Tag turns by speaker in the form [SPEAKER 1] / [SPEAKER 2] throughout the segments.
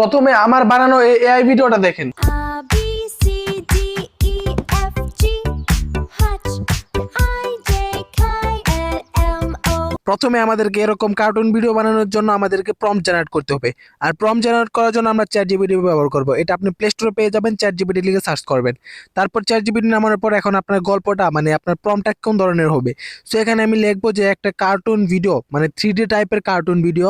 [SPEAKER 1] প্রথমে আমার বানানো এই এআই ভিডিওটা দেখেন। প্রথমে আমাদেরকে এরকম কার্টুন ভিডিও বানানোর জন্য আমাদেরকে প্রম্পট জেনারেট করতে হবে। আর প্রম্পট জেনারেট করার জন্য আমরা চ্যাট জিবিটি ব্যবহার করব। এটা আপনি প্লে স্টোরে পেয়ে যাবেন চ্যাট জিবিটি লিখে সার্চ করবেন। তারপর চ্যাট জিবিটি নামানোর পর এখন আপনার গল্পটা মানে আপনার প্রম্পটটা কোন ধরনের হবে? সো এখানে আমি লিখব যে একটা কার্টুন ভিডিও মানে থ্রি টাইপের কার্টুন ভিডিও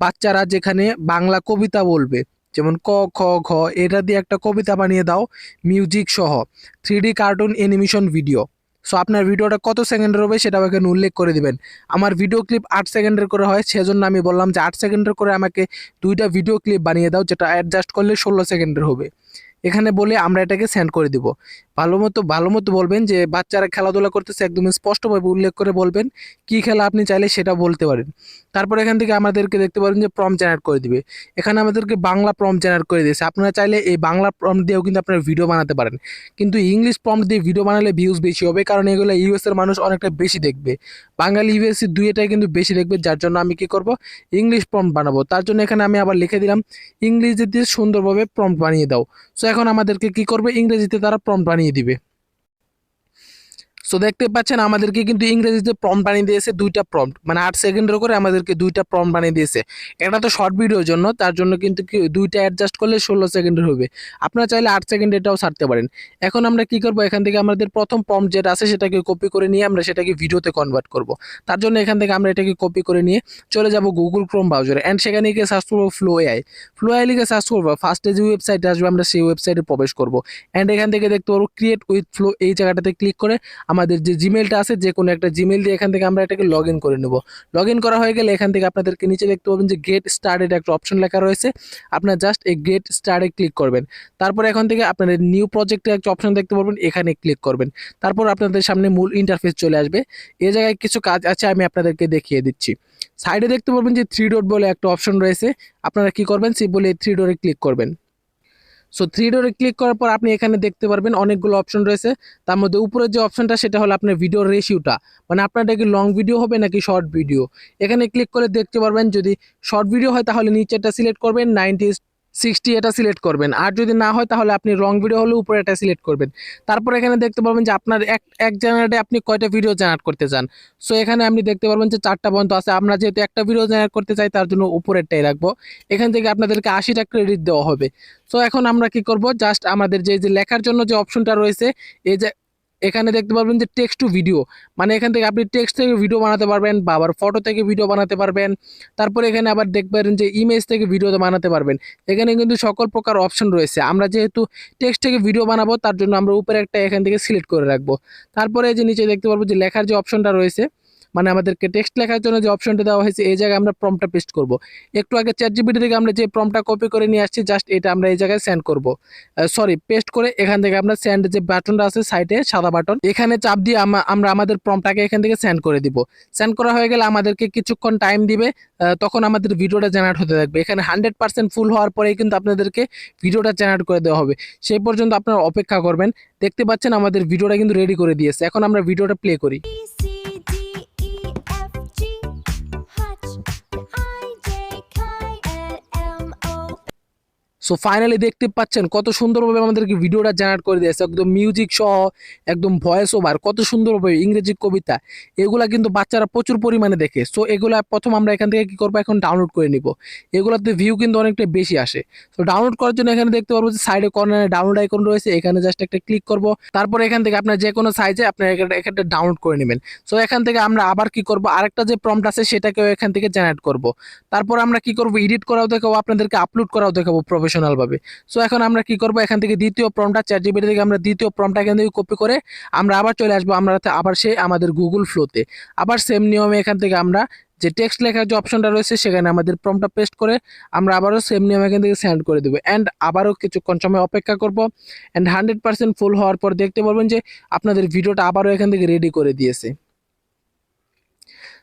[SPEAKER 1] বাচ্চারা যেখানে বাংলা কবিতা বলবে। যেমন ক, খ, ঘ, এটা দিয়ে একটা কবিতা বানিয়ে দাও মিউজিক সহ। Three cartoon animation video so আপনার ভিডিওটা কত সেকেন্ডের হবে সেটা আমাকে উল্লেখ করে দিবেন। আমার ভিডিও ক্লিপ আট সেকেন্ডের করে হয়, সেজন্য আমি বললাম যে আট সেকেন্ডের করে আমাকে দুইটা ভিডিও ক্লিপ বানিয়ে দাও, যেটা অ্যাডজাস্ট করলে ষোলো সেকেন্ডের হবে। এখানে বলে আমরা এটাকে সেন্ড করে দিব। ভালো মতো ভালো মতো বলবেন যে বাচ্চারা খেলাধুলা করতেছে একদম স্পষ্টভাবে উল্লেখ করে বলবেন কি খেলা আপনি চাইলে সেটা বলতে পারেন। তারপর এখান থেকে আমাদেরকে দেখতে পারেন যে প্রম জেনারেট করে দিবে। এখানে আমাদেরকে বাংলা প্রম জেনারেট করে দিয়েছে। আপনারা চাইলে এই বাংলা প্রম দিয়েও কিন্তু আপনারা ভিডিও বানাতে পারেন। কিন্তু ইংলিশ প্রম দিয়ে ভিডিও বানালে ভিউজ বেশি হবে, কারণ এগুলো ইউএস এর মানুষ অনেকটা বেশি দেখবে। বাঙালি ইউএসসি দুইটাই কিন্তু বেশি দেখবে, যার জন্য আমি কি করব? ইংলিশ প্রম্পট বানাবো। তার জন্য এখানে আমি আবার লিখে দিলাম, ইংরেজিতে সুন্দরভাবে প্রম্পট বানিয়ে দাও। সো এখন আমাদেরকে কি করবে? ইংরেজিতে তারা প্রম্পট বানিয়ে দিবে। সো দেখতে পাচ্ছেন আমাদেরকে কিন্তু ইংরেজিতে প্রম্পট বানিয়ে দিয়েছে দুইটা প্রম্পট মানে আট সেকেন্ডের করে আমাদেরকে দুইটা প্রম্পট বানিয়ে দিয়েছে। এটা তো শর্ট ভিডিওর জন্য, তার জন্য কিন্তু দুইটা অ্যাডজাস্ট করলে ষোলো সেকেন্ডের হবে। আপনারা চাইলে আট সেকেন্ড এটাও ছাড়তে পারেন। এখন আমরা কি করব? এখান থেকে আমাদের প্রথম প্রম্পট যেটা আছে, সেটাকে কপি করে নিয়ে আমরা সেটাকে ভিডিওতে কনভার্ট করব। তার জন্য এখান থেকে আমরা এটাকে কপি করে নিয়ে চলে যাব গুগল ক্রোম ব্রাউজারে অ্যান্ড সেখানে গিয়ে সার্চ করব ফ্লো এআই ফ্লো এআই লিখে সার্চ করব ফার্স্টে যে ওয়েবসাইট আসবে, আমরা সেই ওয়েবসাইটে প্রবেশ করব। অ্যান্ড এখান থেকে দেখতে পারব ক্রিয়েট উইথ ফ্লো এই জায়গাটাতে ক্লিক করে আমাদের যে জিমেলটা আছে, যে কোনো একটা জিমেল দিয়ে এখান থেকে আমরা এটাকে লগ করে নেব। লগ করা হয়ে গেলে এখান থেকে আপনাদেরকে নিচে দেখতে পাবেন যে গেট স্টার্টেড একটা অপশন লেখা রয়েছে। আপনার জাস্ট এই গেট স্টার্টে ক্লিক করবেন। তারপর এখন থেকে আপনাদের নিউ প্রজেক্টে একটা অপশন দেখতে পারবেন, এখানে ক্লিক করবেন। তারপর আপনাদের সামনে মূল ইন্টারফেস চলে আসবে। এ জায়গায় কিছু কাজ আছে, আমি আপনাদেরকে দেখিয়ে দিচ্ছি। সাইডে দেখতে পারবেন যে থ্রি ডট বলে একটা অপশন রয়েছে। আপনারা কি করবেন সেই বলে থ্রি ডোরে ক্লিক করবেন। সো থ্রি ডোরে ক্লিক করার পর আপনি এখানে দেখতে পারবেন অনেকগুলো অপশন রয়েছে। তার মধ্যে উপরের যে অপশনটা সেটা হলো আপনার ভিডিও রেশিওটা মানে আপনার কি লং ভিডিও হবে নাকি শর্ট ভিডিও এখানে ক্লিক করে দেখতে পারবেন, যদি শর্ট ভিডিও হয় তাহলে নিচেটা সিলেক্ট করবেন নাইনটি সিক্সটি এটা সিলেক্ট করবেন। আর যদি না হয়, তাহলে আপনি লং ভিডিও হলে উপরে এটা সিলেক্ট করবেন। তারপর এখানে দেখতে পারবেন যে আপনার এক এক জেনারেটে আপনি কয়টা ভিডিও জেনারেট করতে চান। সো এখানে আপনি দেখতে পারবেন যে চারটা পর্যন্ত আছে। আমরা যেহেতু একটা ভিডিও জেনারেট করতে চাই, তার জন্য উপরেরটাই রাখব। এখান থেকে আপনাদেরকে আশিটা ক্রেডিট দেওয়া হবে। সো এখন আমরা কি করব? জাস্ট আমাদের যে যে লেখার জন্য যে অপশনটা রয়েছে, এই যে এখানে দেখতে পারবেন যে টেক্সট টু ভিডিও মানে এখান থেকে আপনি টেক্সট থেকে ভিডিও বানাতে পারবেন বা আবার ফটো থেকে ভিডিও বানাতে পারবেন। তারপর এখানে আবার দেখবেন যে ইমেজ থেকে ভিডিও বানাতে পারবেন। এখানে কিন্তু সকল প্রকার অপশন রয়েছে। আমরা যেহেতু টেক্সট থেকে ভিডিও বানাবো, তার জন্য আমরা উপরে একটা এখান থেকে সিলেক্ট করে রাখব। তারপরে যে নিচে দেখতে পারব যে লেখার যে অপশনটা রয়েছে মানে আমাদেরকে টেক্সট লেখার জন্য যে অপশনটা দেওয়া হয়েছে, এই জায়গায় আমরা প্রমটা পেস্ট করব। একটু আগে চ্যাট জিবিটি থেকে আমরা যে প্রমটা কপি করে নিয়ে আসছি জাস্ট এটা আমরা এই জায়গায় সেন্ড করব। সরি পেস্ট করে এখান থেকে আমরা সেন্ড যে বাটনটা আছে সাইডে সাদা বাটন এখানে চাপ দিয়ে আমরা আমাদের প্রমটাকে এখান থেকে সেন্ড করে দিব। সেন্ড করা হয়ে গেলে আমাদেরকে কিছুক্ষণ টাইম দিবে তখন আমাদের ভিডিওটা জেনারেট হতে থাকবে। এখানে হান্ড্রেড পার্সেন্ট ফুল হওয়ার পরেই কিন্তু আপনাদেরকে ভিডিওটা জেনারেট করে দেওয়া হবে। সেই পর্যন্ত আপনারা অপেক্ষা করবেন। দেখতে পাচ্ছেন আমাদের ভিডিওটা কিন্তু রেডি করে দিয়েছে। এখন আমরা ভিডিওটা প্লে করি। সো ফাইনালি দেখতে পাচ্ছেন কত সুন্দরভাবে আমাদেরকে ভিডিওটা জেনারেট করে দিয়েছে। একদম মিউজিক সহ, একদম ভয়েস ওভার কত সুন্দরভাবে ইংরেজি কবিতা, এগুলা কিন্তু বাচ্চারা প্রচুর পরিমাণে দেখে। সো এগুলা প্রথম আমরা এখান থেকে কী করব? এখন ডাউনলোড করে নিব। এগুলোতে ভিউ কিন্তু অনেকটা বেশি আসে। তো ডাউনলোড করার জন্য এখানে দেখতে পারব যে সাইডে কর্নারে ডাউনলোড আইকন রয়েছে। এখানে জাস্ট একটা ক্লিক করব। তারপর এখান থেকে আপনার যে কোনো সাইজে আপনার এখানে- এখানটা ডাউনলোড করে নেবেন। সো এখান থেকে আমরা আবার কি করব? আরেকটা যে প্রম্পট আছে, সেটাকেও এখান থেকে জেনারেট করব। তারপর আমরা কি করব? এডিট করাও দেখাবো, আপনাদেরকে আপলোড করাও দেখাবো প্রফেশনাল ভাবে। সো এখন আমরা কি করব? এখান থেকে দ্বিতীয় প্রমটা চ্যাট জিবিটি থেকে আমরা দ্বিতীয় প্রমটা এখান থেকে কপি করে আমরা আবার চলে আসব আমরা আবার সেই আমাদের গুগল ফ্লোতে আবার সেম নিয়মে এখান থেকে আমরা যে টেক্সট লেখার যে অপশনটা রয়েছে, সেখানে আমাদের প্রমটা পেস্ট করে আমরা আবারও সেম নিয়ম এখান থেকে সেন্ড করে দেবো। অ্যান্ড আবারও কিছুক্ষণ সময় অপেক্ষা করব। অ্যান্ড হান্ড্রেড পার্সেন্ট ফুল হওয়ার পর দেখতে পারবেন যে আপনাদের ভিডিওটা আবারও এখান থেকে রেডি করে দিয়েছে।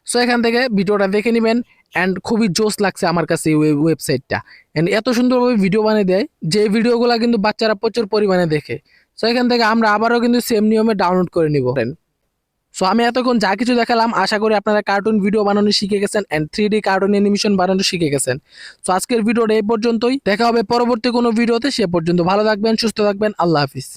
[SPEAKER 1] সো এখান থেকে ভিডিওটা দেখে নেবেন। অ্যান্ড খুবই জোস লাগছে আমার কাছে এই ওয়েব- ওয়েবসাইটটা অ্যান্ড এত সুন্দরভাবে ভিডিও বানিয়ে দেয়, যে ভিডিওগুলো কিন্তু বাচ্চারা প্রচুর পরিমাণে দেখে। সো এখান থেকে আমরা আবারও কিন্তু সেম নিয়মে ডাউনলোড করে নিব। সো আমি এতক্ষণ যা কিছু দেখালাম, আশা করি আপনারা কার্টুন ভিডিও বানানো শিখে গেছেন and three D cartoon animation বানানো শিখে গেছেন। সো আজকের ভিডিওটা এই পর্যন্তই। দেখা হবে পরবর্তী কোনো ভিডিওতে সে পর্যন্ত ভালো থাকবেন, সুস্থ থাকবেন, আল্লাহ হাফিজ।